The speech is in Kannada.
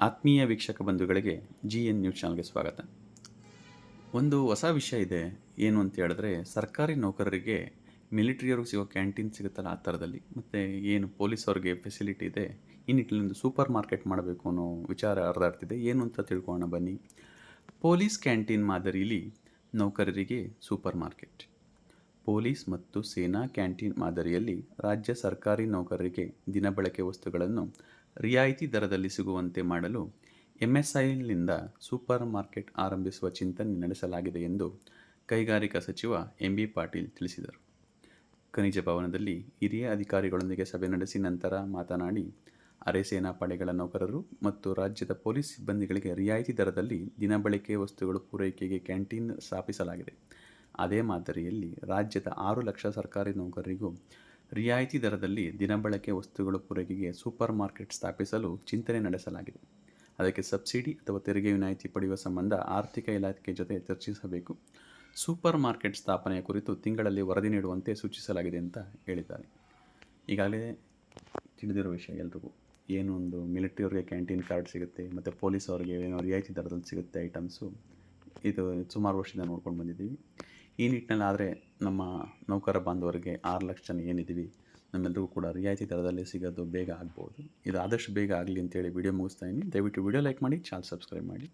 ಆತ್ಮೀಯ ವೀಕ್ಷಕ ಬಂಧುಗಳಿಗೆ ಜಿ ಎನ್ ನ್ಯೂಸ್ ಚಾನಲ್ಗೆ ಸ್ವಾಗತ. ಒಂದು ಹೊಸ ವಿಷಯ ಇದೆ. ಏನು ಅಂತ ಹೇಳಿದ್ರೆ, ಸರ್ಕಾರಿ ನೌಕರರಿಗೆ ಮಿಲಿಟ್ರಿಯವ್ರಿಗೆ ಸಿಗೋ ಕ್ಯಾಂಟೀನ್ ಸಿಗುತ್ತಲ್ಲ ಆ ಥರದಲ್ಲಿ. ಮತ್ತು ಏನು ಪೊಲೀಸವ್ರಿಗೆ ಫೆಸಿಲಿಟಿ ಇದೆ. ಈ ಸೂಪರ್ ಮಾರ್ಕೆಟ್ ಮಾಡಬೇಕು ಅನ್ನೋ ವಿಚಾರ ಹರಿದಾಡ್ತಿದೆ. ಏನು ಅಂತ ತಿಳ್ಕೊಳ್ಳೋಣ ಬನ್ನಿ. ಪೊಲೀಸ್ ಕ್ಯಾಂಟೀನ್ ಮಾದರಿಯಲ್ಲಿ ನೌಕರರಿಗೆ ಸೂಪರ್ ಮಾರ್ಕೆಟ್. ಪೊಲೀಸ್ ಮತ್ತು ಸೇನಾ ಕ್ಯಾಂಟೀನ್ ಮಾದರಿಯಲ್ಲಿ ರಾಜ್ಯ ಸರ್ಕಾರಿ ನೌಕರರಿಗೆ ದಿನಬಳಕೆ ವಸ್ತುಗಳನ್ನು ರಿಯಾಯಿತಿ ದರದಲ್ಲಿ ಸಿಗುವಂತೆ ಮಾಡಲು ಎಂಎಸ್ಐನಿಂದ ಸೂಪರ್ ಮಾರ್ಕೆಟ್ ಆರಂಭಿಸುವ ಚಿಂತನೆ ನಡೆಸಲಾಗಿದೆ ಎಂದು ಕೈಗಾರಿಕಾ ಸಚಿವ ಎಂ ಬಿ ಪಾಟೀಲ್ ತಿಳಿಸಿದರು. ಖನಿಜ ಭವನದಲ್ಲಿ ಹಿರಿಯ ಅಧಿಕಾರಿಗಳೊಂದಿಗೆ ಸಭೆ ನಡೆಸಿ ನಂತರ ಮಾತನಾಡಿ ಅರೆಸೇನಾ ಪಡೆಗಳ ನೌಕರರು ಮತ್ತು ರಾಜ್ಯದ ಪೊಲೀಸ್ ಸಿಬ್ಬಂದಿಗಳಿಗೆ ರಿಯಾಯಿತಿ ದರದಲ್ಲಿ ದಿನಬಳಕೆ ವಸ್ತುಗಳು ಪೂರೈಕೆಗೆ ಕ್ಯಾಂಟೀನ್ ಸ್ಥಾಪಿಸಲಾಗಿದೆ. ಅದೇ ಮಾದರಿಯಲ್ಲಿ ರಾಜ್ಯದ ಆರು ಲಕ್ಷ ಸರ್ಕಾರಿ ನೌಕರರಿಗೂ ರಿಯಾಯಿತಿ ದರದಲ್ಲಿ ದಿನಬಳಕೆ ವಸ್ತುಗಳ ಪೂರೈಕೆಗೆ ಸೂಪರ್ ಮಾರ್ಕೆಟ್ ಸ್ಥಾಪಿಸಲು ಚಿಂತನೆ ನಡೆಸಲಾಗಿದೆ. ಅದಕ್ಕೆ ಸಬ್ಸಿಡಿ ಅಥವಾ ತೆರಿಗೆ ವಿನಾಯಿತಿ ಪಡೆಯುವ ಸಂಬಂಧ ಆರ್ಥಿಕ ಇಲಾಖೆ ಜೊತೆ ಚರ್ಚಿಸಬೇಕು. ಸೂಪರ್ ಮಾರ್ಕೆಟ್ ಸ್ಥಾಪನೆಯ ಕುರಿತು ತಿಂಗಳಲ್ಲಿ ವರದಿ ನೀಡುವಂತೆ ಸೂಚಿಸಲಾಗಿದೆ ಅಂತ ಹೇಳಿದ್ದಾರೆ. ಈಗಾಗಲೇ ತಿಳಿದಿರೋ ವಿಷಯ ಎಲ್ರಿಗೂ, ಏನು ಒಂದು ಮಿಲಿಟ್ರಿಯವ್ರಿಗೆ ಕ್ಯಾಂಟೀನ್ ಕಾರ್ಡ್ ಸಿಗುತ್ತೆ, ಮತ್ತು ಪೊಲೀಸ್ ಅವ್ರಿಗೆ ಏನೋ ರಿಯಾಯಿತಿ ದರದಲ್ಲಿ ಸಿಗುತ್ತೆ ಐಟಮ್ಸು, ಇದು ಸುಮಾರು ವರ್ಷದಿಂದ ನೋಡ್ಕೊಂಡು ಬಂದಿದ್ದೀವಿ. ಈ ನಿಟ್ಟಿನಲ್ಲಿ ಆದರೆ ನಮ್ಮ ನೌಕರ ಬಾಂಧವರಿಗೆ ಆರು ಲಕ್ಷ ಜನ ಏನಿದ್ದೀವಿ ನಮ್ಮೆಲ್ಲರಿಗೂ ಕೂಡ ರಿಯಾಯಿತಿ ದರದಲ್ಲಿ ಸಿಗೋದು ಬೇಗ ಆಗ್ಬೋದು. ಇದು ಆದಷ್ಟು ಬೇಗ ಆಗಲಿ ಅಂತೇಳಿ ವಿಡಿಯೋ ಮುಗಿಸ್ತಾ ಇದ್ದೀನಿ. ದಯವಿಟ್ಟು ವಿಡಿಯೋ ಲೈಕ್ ಮಾಡಿ, ಚಾನಲ್ ಸಬ್ಸ್ಕ್ರೈಬ್ ಮಾಡಿ.